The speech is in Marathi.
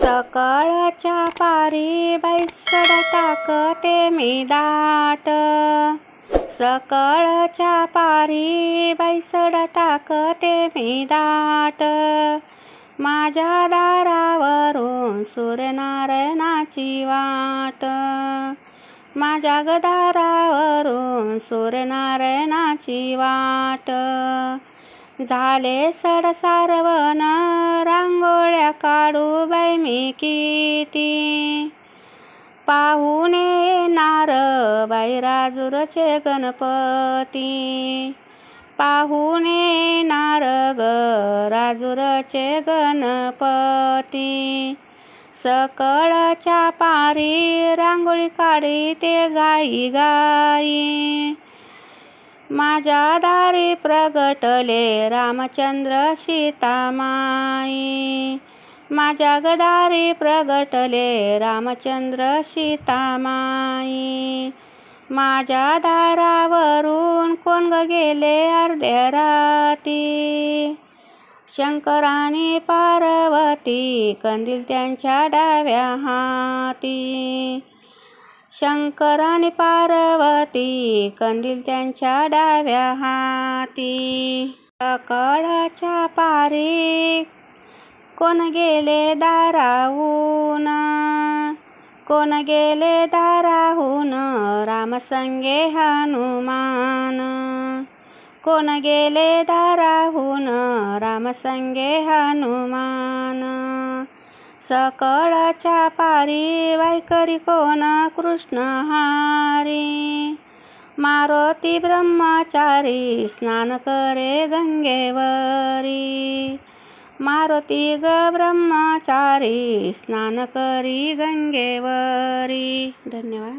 सकाळच्या पारी बैसड टाकते मी दाट. सकाळच्या पारी बैसड टाकते मी दाट. माझ्या दारावरून सूर्यनारायणाची वाट. माझ्या गदारावरून सूर्यनारायणाची वाट. झाले सड सारवण रांगोळ्या काढू बाई मी किती. पाहुणे येणार बाई राजूरचे गणपती. पाहुणे येणार ग राजूरचे गणपती. सकळच्या पारी रांगोळी काढी ते गाई गाई. माझ्या दारी प्रगटले रामचंद्र सीतामाई. माझ्या गदारी प्रगटले रामचंद्र सीतामाई. माझ्या दारावरून कोण ग गेले अर्ध्या राती? शंकराने पार्वती कंदील त्यांच्या डाव्या हाती. शंकर आणि पार्वती कंदील त्यांच्या डाव्या हाती. सकळच्या पारी कोण गेले दाराहून? कोण गेले दाराहून? रामसंगे हनुमान. कोण गेले दाराहून? रामसंगे हनुमान. सकळाच्या पारी वायकरी कोण कृष्ण हारी? मारुती ब्रह्मचारी स्नान करे गंगेवरी. मारुती ग ब्रह्मचारी स्नान करी गंगेवरी. धन्यवाद.